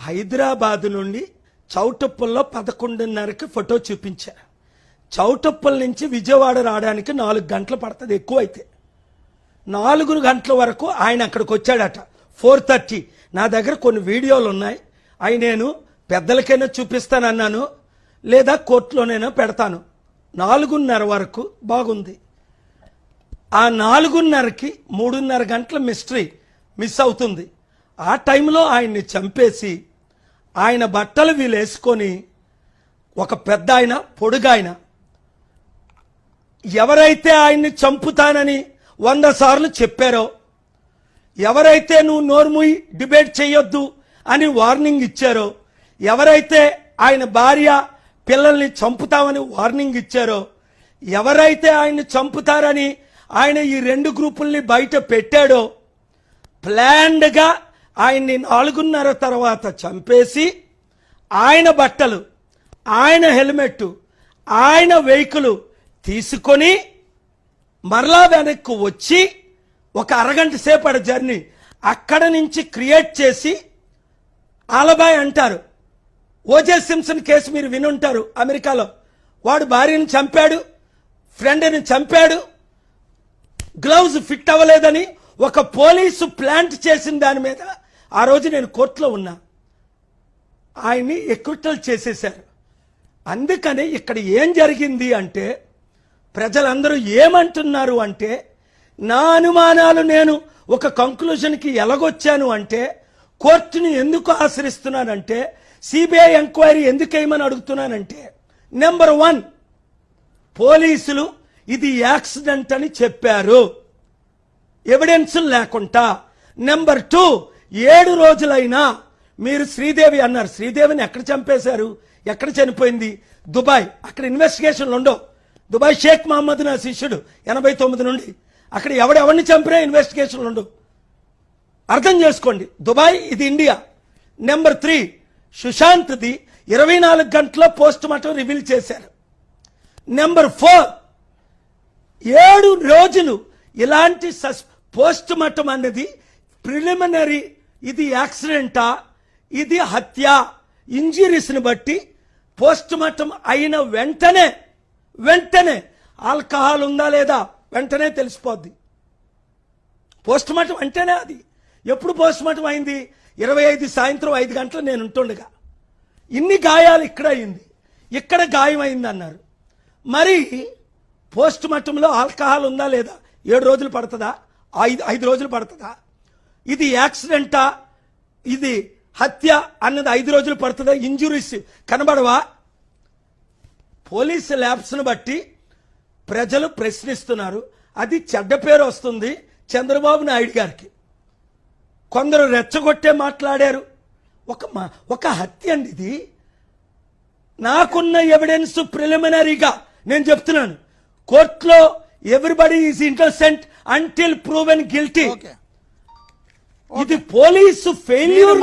హైదరాబాద్ నుండి చౌటప్పల్లో పదకొండున్నరకి ఫోటో చూపించారు చౌటప్పల నుంచి విజయవాడ రావడానికి నాలుగు గంటలు పడుతుంది ఎక్కువైతే. నాలుగు గంటల వరకు ఆయన అక్కడికి వచ్చాడట. Four thirty. నా దగ్గర కొన్ని వీడియోలు ఉన్నాయి. అవి నేను పెద్దలకైనా చూపిస్తానన్నాను. లేదా కోర్టులోనైనా పెడతాను. నాలుగున్నర వరకు బాగుంది. ఆ నాలుగున్నరకి మూడున్నర గంటల మిస్టరీ మిస్ అవుతుంది. ఆ టైంలో ఆయన్ని చంపేసి ఆయన బట్టలు వీళ్ళు వేసుకొని ఒక పెద్ద ఆయన పొడుగాయన ఎవరైతే ఆయన్ని చంపుతానని వంద సార్లు చెప్పారో ఎవరైతే నువ్వు నోర్ముయి డిబేట్ చేయొద్దు అని వార్నింగ్ ఇచ్చారో ఎవరైతే ఆయన భార్య పిల్లల్ని చంపుతామని వార్నింగ్ ఇచ్చారో ఎవరైతే ఆయన్ని చంపుతారని ఆయన ఈ రెండు గ్రూపుల్ని బయట పెట్టాడో ప్లాన్డ్గా ఆయన్ని నాలుగున్నర తర్వాత చంపేసి ఆయన బట్టలు ఆయన హెల్మెట్ ఆయన వెహికల్ తీసుకొని మరలా వెనక్కు వచ్చి ఒక అరగంట సేపటి జర్నీ అక్కడ నుంచి క్రియేట్ చేసి ఆలబాయ్ అంటారు. ఓజే సింసన్ కేసు మీరు వినుంటారు అమెరికాలో. వాడు భార్యను చంపాడు ఫ్రెండ్ని చంపాడు గ్లౌజ్ ఫిట్ అవ్వలేదని ఒక పోలీసు ప్లాంట్ చేసిన దాని మీద ఆ రోజు నేను కోర్టులో ఉన్నా. ఆయన్ని ఎక్విటల్ చేసేశారు. అందుకని ఇక్కడ ఏం జరిగింది అంటే ప్రజలందరూ ఏమంటున్నారు అంటే నా అనుమానాలు నేను ఒక కంక్లూజన్కి ఎలాగొచ్చాను అంటే కోర్టుని ఎందుకు ఆశ్రయిస్తున్నానంటే సిబిఐ ఎంక్వైరీ ఎందుకు వేయమని అడుగుతున్నానంటే నెంబర్ వన్ పోలీసులు ఇది యాక్సిడెంట్ అని చెప్పారు. ఎవిడెన్స్ లేకుండా. నెంబర్ టూ ఏడు రోజులైనా మీరు శ్రీదేవి అన్నారు. శ్రీదేవిని ఎక్కడ చంపేశారు? ఎక్కడ చనిపోయింది? దుబాయ్. అక్కడ ఇన్వెస్టిగేషన్లు ఉండవు. దుబాయ్ షేక్ మహమ్మద్ నా శిష్యుడు ఎనభై తొమ్మిది నుండి. అక్కడ ఎవడెవరిని చంపినా ఇన్వెస్టిగేషన్లు ఉండవు. అర్థం చేసుకోండి. దుబాయ్ ఇది ఇండియా. నెంబర్ త్రీ సుశాంత్ది ఇరవై నాలుగు గంటల పోస్ట్ మార్టం రివీల్ చేశారు. నెంబర్ ఫోర్ ఏడు రోజులు ఇలాంటి సస్ పోస్ట్ మార్టం అనేది ప్రిలిమినరీ ఇది యాక్సిడెంటా? ఇది హత్య? ఇంజురీస్ని బట్టి పోస్ట్ మార్టం అయిన వెంటనే వెంటనే ఆల్కహాల్ ఉందా లేదా వెంటనే తెలిసిపోద్ది. పోస్ట్ మార్టం అంటేనే అది. ఎప్పుడు పోస్ట్ మార్టం అయింది? ఇరవై ఐదు సాయంత్రం ఐదు గంటలు నేను ఉంటుండగా. ఇన్ని గాయాలు ఇక్కడ అయింది. ఇక్కడ గాయం అయింది అన్నారు మరి పోస్ట్ మార్టంలో ఆల్కహాల్ ఉందా లేదా? ఏడు రోజులు పడుతుందా? ఐదు ఐదు రోజులు పడుతుందా? ఇది యాక్సిడెంటా? ఇది హత్య అన్నది ఐదు రోజులు పడుతుందా? ఇంజురీస్ కనబడవా? పోలీసు ల్యాబ్స్ను బట్టి ప్రజలు ప్రశ్నిస్తున్నారు. అది చెడ్డ పేరు వస్తుంది చంద్రబాబు నాయుడు గారికి. కొందరు రెచ్చగొట్టే మాట్లాడారు. ఒక మా- ఒక హత్య అండి ఇది. నాకున్న ఎవిడెన్స్ ప్రిలిమినరీగా నేను చెప్తున్నాను. కోర్టులో everybody is innocent until proven guilty ఇది పోలీసు ఫెయిల్యూర్